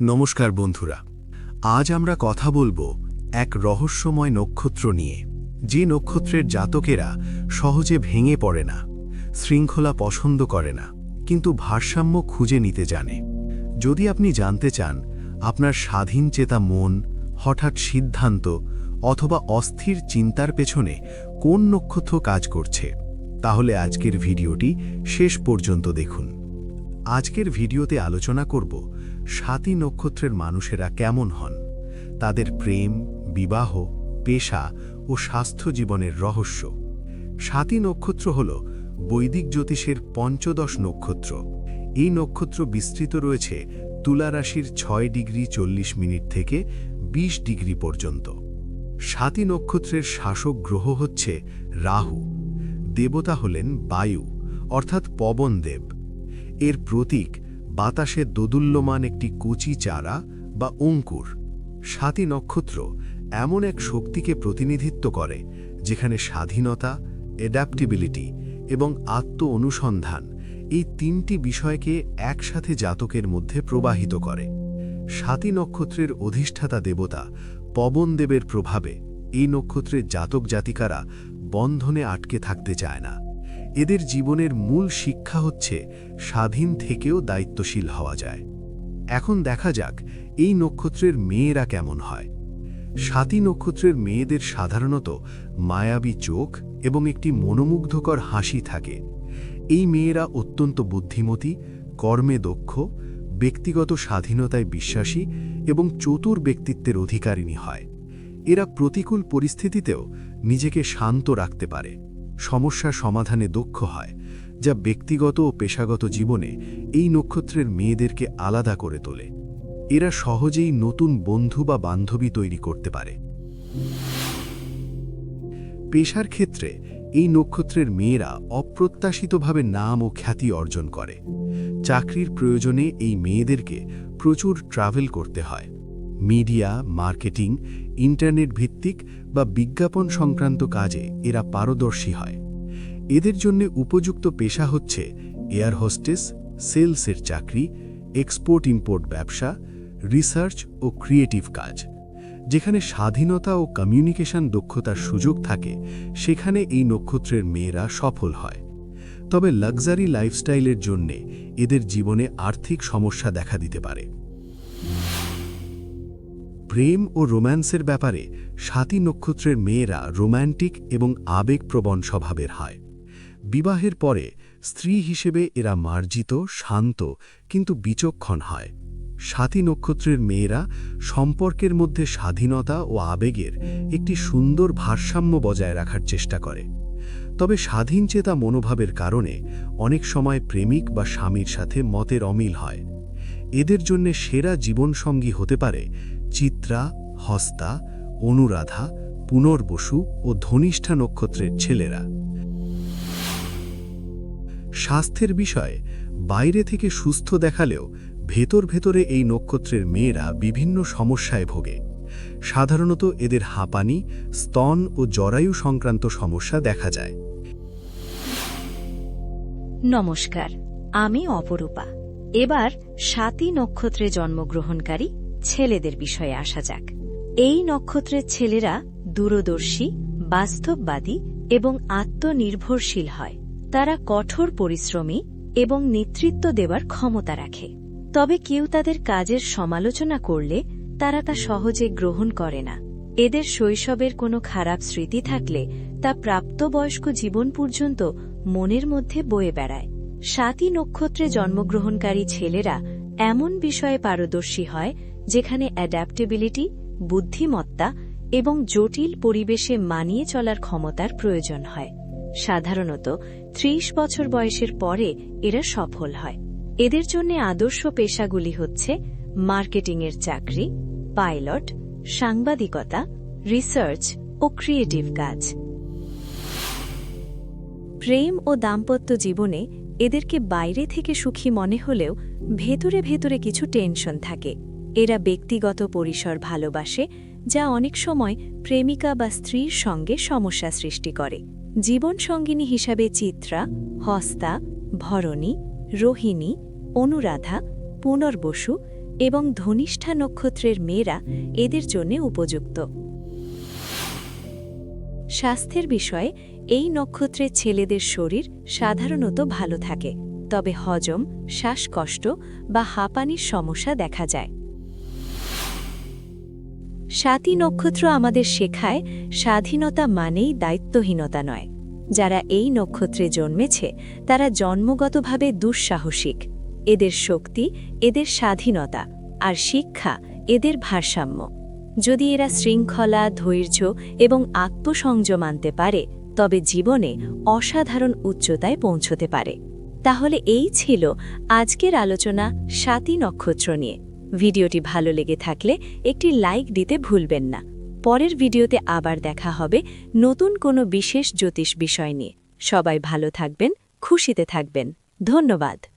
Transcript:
নমস্কার বন্ধুরা, আজ আমরা কথা বলব এক রহস্যময় নক্ষত্র নিয়ে। যে নক্ষত্রের জাতকেরা সহজে ভেঙে পড়ে না, শৃঙ্খলা পছন্দ করে না, কিন্তু ভারসাম্য খুঁজে নিতে জানে। যদি আপনি জানতে চান আপনার স্বাধীন চেতা মন, হঠাৎ সিদ্ধান্ত অথবা অস্থির চিন্তার পেছনে কোন নক্ষত্র কাজ করছে, তাহলে আজকের ভিডিওটি শেষ পর্যন্ত দেখুন। আজকের ভিডিওতে আলোচনা করব সাতী নক্ষত্রের মানুষেরা কেমন হন, তাদের প্রেম, বিবাহ, পেশা ও স্বাস্থ্য জীবনের রহস্য। সাতী নক্ষত্র হল বৈদিক জ্যোতিষের পঞ্চদশ নক্ষত্র। এই নক্ষত্র বিস্তৃত রয়েছে তুলা রাশির ছয় ডিগ্রি চল্লিশ মিনিট থেকে ২০ ডিগ্রি পর্যন্ত। সাতী নক্ষত্রের শাসক গ্রহ হচ্ছে রাহু। দেবতা হলেন বায়ু, অর্থাৎ পবন দেব। এর প্রতীক বাতাসে দোদুল্যমান একটি কুচি চারা বা অঙ্কুর। সাতী নক্ষত্র এমন এক শক্তিকে প্রতিনিধিত্ব করে, যেখানে স্বাধীনতা অ্যাডাপ্টিবিলিটি এবং আত্ম অনুসন্ধান এই তিনটি বিষয়কে একসাথে জাতকের মধ্যে প্রবাহিত করে। সাতী নক্ষত্রের অধিষ্ঠাতা দেবতা পবনদেবের প্রভাবে এই নক্ষত্রের জাতক জাতিকারা বন্ধনে আটকে থাকতে চায় না। এদের জীবনের মূল শিক্ষা হচ্ছে স্বাধীন থেকেও দায়িত্বশীল হওয়া যায়। এখন দেখা যাক এই নক্ষত্রের মেয়েরা কেমন হয়। সাতী নক্ষত্রের মেয়েদের সাধারণত মায়াবী চোখ এবং একটি মনোমুগ্ধকর হাসি থাকে। এই মেয়েরা অত্যন্ত বুদ্ধিমতী, কর্মে দক্ষ, ব্যক্তিগত স্বাধীনতায় বিশ্বাসী এবং চতুর ব্যক্তিত্বের অধিকারিণী হয়। এরা প্রতিকূল পরিস্থিতিতেও নিজেকে শান্ত রাখতে পারে। সমস্যা সমাধানে দক্ষ হয়, যা ব্যক্তিগত ও পেশাগত জীবনে এই নক্ষত্রের মেয়েদেরকে আলাদা করে তোলে। এরা সহজেই নতুন বন্ধু বা বান্ধবী তৈরি করতে পারে। পেশার ক্ষেত্রে এই নক্ষত্রের মেয়েরা অপ্রত্যাশিতভাবে নাম ও খ্যাতি অর্জন করে। চাকরির প্রয়োজনে এই মেয়েদেরকে প্রচুর ট্রাভেল করতে হয়। মিডিয়া, মার্কেটিং, ইন্টারনেট ভিত্তিক বা বিজ্ঞাপন সংক্রান্ত কাজে এরা পারদর্শী হয়। এদের জন্য উপযুক্ত পেশা হচ্ছে এয়ার হোস্টেস, সেলসের চাকরি, এক্সপোর্ট ইম্পোর্ট ব্যবসা, রিসার্চ ও ক্রিয়েটিভ কাজ। যেখানে স্বাধীনতা ও কমিউনিকেশন দক্ষতার সুযোগ থাকে, সেখানে এই নক্ষত্রের মেয়েরা সফল হয়। তবে লাক্সারি লাইফস্টাইলের জন্যে এদের জীবনে আর্থিক সমস্যা দেখা দিতে পারে। প্রেম ও রোম্যান্সের ব্যাপারে সাতী নক্ষত্রের মেয়েরা রোম্যান্টিক এবং আবেগপ্রবণ স্বভাবের হয়। বিবাহের পরে স্ত্রী হিসেবে এরা মার্জিত, শান্ত কিন্তু বিচক্ষণ হয়। সাতী নক্ষত্রের মেয়েরা সম্পর্কের মধ্যে স্বাধীনতা ও আবেগের একটি সুন্দর ভারসাম্য বজায় রাখার চেষ্টা করে। তবে স্বাধীনচেতা মনোভাবের কারণে অনেক সময় প্রেমিক বা স্বামীর সাথে মতের অমিল হয়। এদের জন্যে সেরা জীবনসঙ্গী হতে পারে চিত্রা, হস্তা, অনুরাধা, পুনর্বসু ও ধনিষ্ঠা নক্ষত্রের ছেলেরা। স্বাস্থ্যের বিষয়ে বাইরে থেকে সুস্থ দেখালেও ভেতর ভেতরে এই নক্ষত্রের মেয়েরা বিভিন্ন সমস্যায় ভোগে। সাধারণত এদের হাঁপানি, স্তন ও জরায়ু সংক্রান্ত সমস্যা দেখা যায়। নমস্কার, আমি অপরূপা। এবার সাতই নক্ষত্রে জন্মগ্রহণকারী ছেলেদের বিষয়ে আসা যাক। এই নক্ষত্রের ছেলেরা দূরদর্শী, বাস্তববাদী এবং আত্মনির্ভরশীল হয়। তারা কঠোর পরিশ্রমী এবং নেতৃত্ব দেওয়ার ক্ষমতা রাখে। তবে কেউ তাদের কাজের সমালোচনা করলে তারা তা সহজে গ্রহণ করে না। এদের শৈশবের কোনো খারাপ স্মৃতি থাকলে তা প্রাপ্তবয়স্ক জীবন পর্যন্ত মনের মধ্যে বয়ে বেড়ায়। সাতই নক্ষত্রে জন্মগ্রহণকারী ছেলেরা এমন বিষয়ে পারদর্শী হয় যেখানে অ্যাডাপ্টেবিলিটি বুদ্ধিমত্তা এবং জটিল পরিবেশে মানিয়ে চলার ক্ষমতার প্রয়োজন হয়। সাধারণত ত্রিশ বছর বয়সের পরে এরা সফল হয়। এদের জন্য আদর্শ পেশাগুলি হচ্ছে মার্কেটিংয়ের চাকরি, পাইলট, সাংবাদিকতা রিসার্চ ও ক্রিয়েটিভ কাজ। প্রেম ও দাম্পত্য জীবনে এদেরকে বাইরে থেকে সুখী মনে হলেও ভেতরে ভেতরে কিছু টেনশন থাকে। এরা ব্যক্তিগত পরিসর ভালোবাসে, যা অনেক সময় প্রেমিকা বা স্ত্রীর সঙ্গে সমস্যা সৃষ্টি করে। জীবনসঙ্গিনী হিসাবে চিত্রা, হস্তা, ভরণী, রোহিণী, অনুরাধা পুনর্বসু এবং ধনিষ্ঠা নক্ষত্রের মেয়েরা এদের জন্য উপযুক্ত। স্বাস্থ্যের বিষয়ে এই নক্ষত্রের ছেলেদের শরীর সাধারণত ভালো থাকে, তবে হজম, শ্বাসকষ্ট বা হাঁপানির সমস্যা দেখা যায়। সাতী নক্ষত্র আমাদের শেখায়, স্বাধীনতা মানেই দায়িত্বহীনতা নয়। যারা এই নক্ষত্রে জন্মেছে, তারা জন্মগতভাবে দুঃসাহসিক। এদের শক্তি, এদের স্বাধীনতা আর শিক্ষা, এদের ভারসাম্য। যদি এরা শৃঙ্খলা, ধৈর্য এবং আত্মসংযম আনতে পারে, তবে জীবনে অসাধারণ উচ্চতায় পৌঁছতে পারে। তাহলে এই ছিল আজকের আলোচনা সাতী নক্ষত্র নিয়ে। ভিডিওটি ভালো লেগে থাকলে একটি লাইক দিতে ভুলবেন না। পরের ভিডিওতে আবার দেখা হবে নতুন কোনো বিশেষ জ্যোতিষ বিষয় নিয়ে। সবাই ভালো থাকবেন, খুশিতে থাকবেন। ধন্যবাদ।